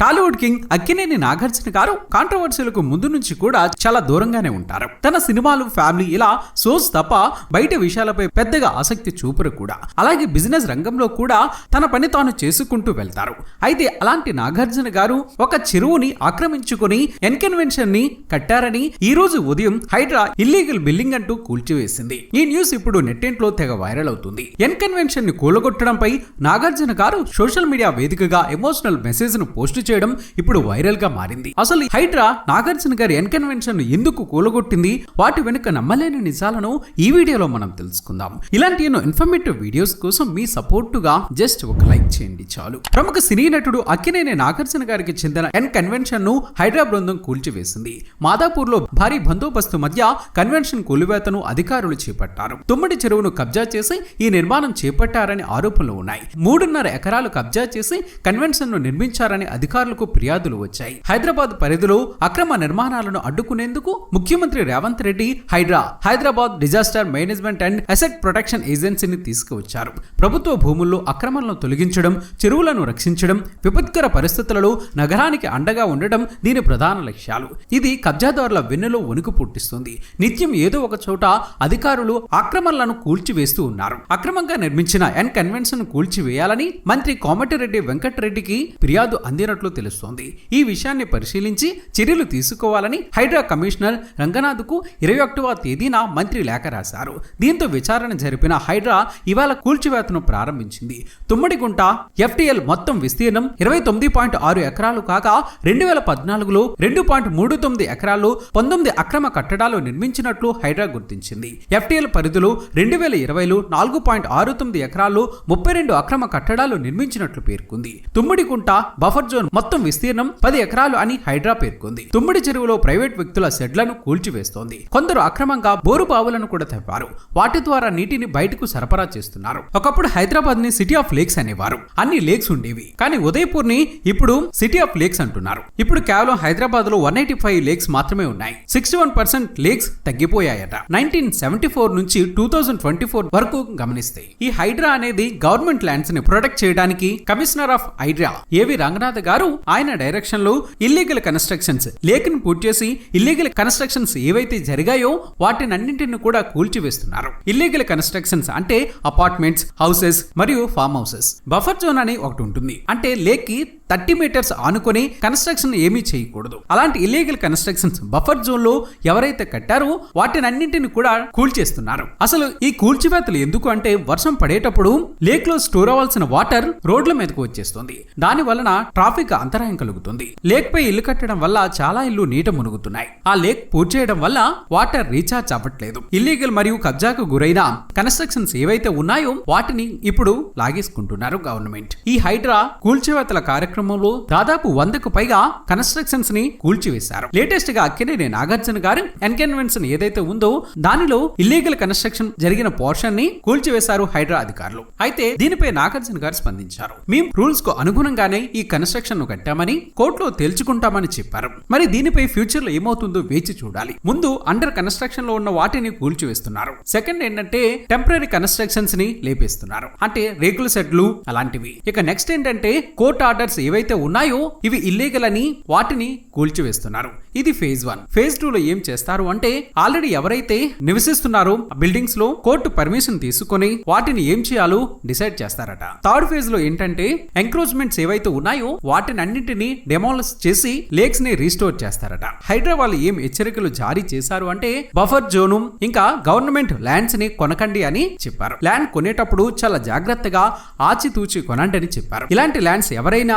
Tollywood king Akkineni Nagarjuna గారు కాంట్రవర్సీలకు ముందు నుంచి కూడా చాలా దూరంగానే ఉంటారు. తన సినిమాలు ఫ్యామిలీ ఇలా షోస్ తప్ప బయట విషయాలపై పెద్దగా ఆసక్తి చూపరు కూడా. అలాగే బిజినెస్ రంగంలో కూడా తన పని తాను చేసుకుంటూ వెళ్తారు. అయితే అలాంటి నాగార్జున గారు ఒక చెరువుని ఆక్రమించుకుని ఎన్కన్వెన్షన్ని కట్టారని ఈ రోజు ఉదయం హైడ్రా ఇల్లీగల్ బిల్డింగ్ అంటూ కూల్చివేసింది. ఈ న్యూస్ ఇప్పుడు నెట్టింట్లో తెగ వైరల్ అవుతుంది. ఎన్కన్వెన్షన్ని కూలగొట్టడంపై నాగార్జున గారు సోషల్ మీడియా వేదికగా ఎమోషనల్ మెసేజ్ను పోస్ట్ చేయడం ఇప్పుడు వైరల్గా మారింది. అసలు హైడ్రా నాగార్జున గారి ఎన్కన్వెన్షన్ ఎందుకు కూలగొట్టింది? వాటి వెనుక నమ్మలేని నిజాలను ఈ వీడియోలో మనం తెలుసుకుందాం. ఇలాంటి ఎన్నో ఇన్ఫర్మేటివ్ వీడియోస్ కోసం మీ సపోర్టుగా జస్ట్ ఒక లైక్ చేయండి చాలు. ప్రముఖ సినీ నటుడు అక్కినేని నాగార్జున గారికి చెందిన ఎన్ కన్వెన్షన్ను హైడ్రా బృందం కూల్చివేసింది. మాదాపూర్లో భారీ బందోబస్తు మధ్య కన్వెన్షన్ కూలివేతను అధికారులు చేపట్టారు. తుమ్మడి చెరువును కబ్జా చేసి ఈ నిర్మాణం చేపట్టారని ఆరోపణలు ఉన్నాయి. మూడున్నర ఎకరాలు కబ్జా చేసి కన్వెన్షన్ను నిర్మించారని అధికారులకు ఫిర్యాదులు వచ్చాయి. హైదరాబాద్ పరిధిలో అక్రమ నిర్మాణాలను అడ్డుకునేందుకు ముఖ్యమంత్రి Revanth Reddy Hydraa Hyderabad disaster management and asset protection ఏజెన్సీని తీసుకువచ్చారు. ప్రభుత్వ భూముల్లో అక్రమాలను తొలగించడం చెరువులను రక్షించడం విపత్కర పరిస్థితులలో నగరానికి అండగా ఉండడం దీని ప్రధాన లక్ష్యాలు. ఇది కబ్జాదారుల వెన్నులో వణుకు పుట్టిస్తుంది. నిత్యం ఏదో ఒక చోట అధికారులు ఆక్రమణలను కూల్చివేస్తూ ఉన్నారు. అక్రమంగా నిర్మించిన ఎన్ కన్వెన్షన్ కూల్చివేయాలని మంత్రి కోమటిరెడ్డి వెంకటరెడ్డికి ఫిర్యాదు అందినట్లు చేస్తున్నట్లు తెలుస్తోంది. ఈ విషయాన్ని పరిశీలించి చర్యలు తీసుకోవాలని హైడ్రా కమిషనర్ రంగనాథ్కు ఇరవై ఒకటవ తేదీన మంత్రి లేఖ రాశారు. దీంతో విచారణ జరిపిన హైడ్రా ఇవాళ కూల్చివేతను ప్రారంభించింది. తుమ్మడిగుంట ఎఫ్టీఎల్ మొత్తం విస్తీర్ణం ఇరవై తొమ్మిది పాయింట్ ఆరు ఎకరాలు కాగా రెండు వేల పద్నాలుగులో రెండు పాయింట్ మూడు తొమ్మిది ఎకరాలు పంతొమ్మిది అక్రమ కట్టడాలు నిర్మించినట్లు హైడ్రా గుర్తించింది. ఎఫ్టీఎల్ పరిధిలో రెండు వేల ఇరవైలో నాలుగు పాయింట్ ఆరు తొమ్మిది ఎకరాలు ముప్పై రెండు అక్రమ కట్టడాలు నిర్మించినట్లు పేర్కొంది. తుమ్మిడికుంట బఫర్ జోన్ మొత్తం విస్తీర్ణం పది ఎకరాలు అని హైడ్రా పేర్కొంది. తుమ్మిడి చెరువులో ప్రైవేట్ వ్యక్తుల షెడ్లను కూల్చివేస్తోంది. కొందరు అక్రమంగా బోరు బావులను కూడా తెప్పారు వాటి ద్వారా నీటిని బయటకు సరఫరా చేస్తున్నారు. ఒకప్పుడు హైదరాబాద్ని సిటీ ఆఫ్ లేక్స్ అనేవారు. అన్ని లేక్స్ ఉండేవి. కానీ ఉదయపూర్ని ఇప్పుడు సిటీ ఆఫ్ లేక్స్ అంటున్నారు. ఇప్పుడు కేవలం హైదరాబాద్లో వన్ ఎయిటీ ఫైవ్ లేక్స్ మాత్రమే ఉన్నాయి. సిక్స్టీ వన్ పర్సెంట్ లేక్స్ తగ్గిపోయాయట. నైన్టీన్ సెవెంటీ ఫోర్ నుంచి టూ థౌజండ్ ట్వంటీ ఫోర్ వరకు గమనిస్తే ఈ హైడ్రా అనేది గవర్నమెంట్ ల్యాండ్స్ని ప్రొటెక్ట్ చేయడానికి commissioner of HYDRAA AV Ranganath garu ఆయన డైరెక్షన్లో ఇల్లీగల్ కన్స్ట్రక్షన్స్ లేఖను పూర్తి చేసి ఇల్లీగల్ కన్స్ట్రక్షన్స్ ఏవైతే జరిగాయో వాటినన్నింటిని కూడా కూల్చివేస్తున్నారు. ఇల్లీగల్ కన్స్ట్రక్షన్స్ అంటే అపార్ట్మెంట్స్ హౌసెస్ మరియు ఫామ్ హౌసెస్. బఫర్ జోన్ అని ఒకటి ఉంటుంది. అంటే లేక్కి థర్టీ మీటర్స్ ఆనుకొని కన్స్ట్రక్షన్ ఏమీ చేయకూడదు. అలాంటి ఇల్లీగల్ కన్స్ట్రక్షన్స్ బఫర్ జోన్లో ఎవరైతే కట్టారో వాటిని అన్నింటిని కూడా కూల్చేస్తున్నారు అసలు ఈ కూల్చివేతలు ఎందుకు అంటే వర్షం పడేటప్పుడు లేక్లో స్టోర్ అవ్వాల్సిన వాటర్ రోడ్ల మీదకు వచ్చేస్తుంది. దాని వలన ట్రాఫిక్ అంతరాయం కలుగుతుంది. లేక్ పై ఇల్లు కట్టడం వల్ల చాలా ఇల్లు నీట మునుగుతున్నాయి. ఆ లేక్ పూర్తి చేయడం వల్ల వాటర్ రీఛార్జ్ అవ్వట్లేదు. ఇల్లీగల్ మరియు కబ్జాకు గురైన కన్స్ట్రక్షన్స్ ఏవైతే ఉన్నాయో వాటిని ఇప్పుడు లాగేసుకుంటున్నారు గవర్నమెంట్ ఈ హైడ్రా కూల్చివేతల కార్యక్రమంలో దాదాపు వందకు పైగా కన్స్ట్రక్షన్స్ని కూల్చివేశారు. లేటెస్ట్గా అక్కినేని నాగార్జున గారు ఎన్కన్వెన్షన్ ఏదైతే ఉందో దానిలో ఇల్లీగల్ కన్స్ట్రక్షన్ జరిగిన పోర్షన్ని కూల్చివేశారు హైడ్రా అధికారులు. అయితే దీనిపై నాగార్జున గారు స్పందించారు. మేము రూల్స్కు అనుగుణంగానే ఈ కన్స్ట్రక్షన్ను కట్టామని కోర్టులో తేల్చుకుంటామని చెప్పారు. మరి దీనిపై ఫ్యూచర్లో ఏమవుతుందో వేచి చూడాలి. ముందు అండర్ కన్స్ట్రక్షన్లో ఉన్న వాటిని కూల్చివేస్తున్నారు. సెకండ్ ఏంటంటే టెంపరీ కన్స్ట్రక్షన్స్ని లేపేస్తున్నారు. అంటే రేకుల సెట్లు అలాంటివి. ఇక నెక్స్ట్ ఏంటంటే కోర్ట్ ఆర్డర్స్ ఏవైతే ఉన్నాయో ఇవి ఇల్లీగల్ అని వాటిని కూల్చివేస్తున్నారు. ఇది ఫేజ్ వన్ ఫేజ్ టూ లో ఏం చేస్తారు అంటే ఆల్రెడీ ఎవరైతే నివసిస్తున్నారో బిల్డింగ్స్లో కోర్టు పర్మిషన్ తీసుకొని వాటిని ఏం చేయాలో డిసైడ్ చేస్తారట. థర్డ్ ఫేజ్లో ఏంటంటే ఎంక్రోచ్మెంట్స్ ఏవైతే ఉన్నాయో వాటిని అన్నింటినీ డెమాలిష్ చేసి లేక్స్ని రీస్టోర్ చేస్తారట. హైదరాబాద్ ఏం హెచ్చరికలు జారీ చేశారు అంటే బఫర్ జోను ఇంకా గవర్నమెంట్ ల్యాండ్స్ని కొనకండి అని చెప్పారు. ల్యాండ్ కొనేటప్పుడు చాలా జాగ్రత్తగా ఆచితూచి కొనండి అని చెప్పారు. ఇలాంటి ల్యాండ్స్ ఎవరైనా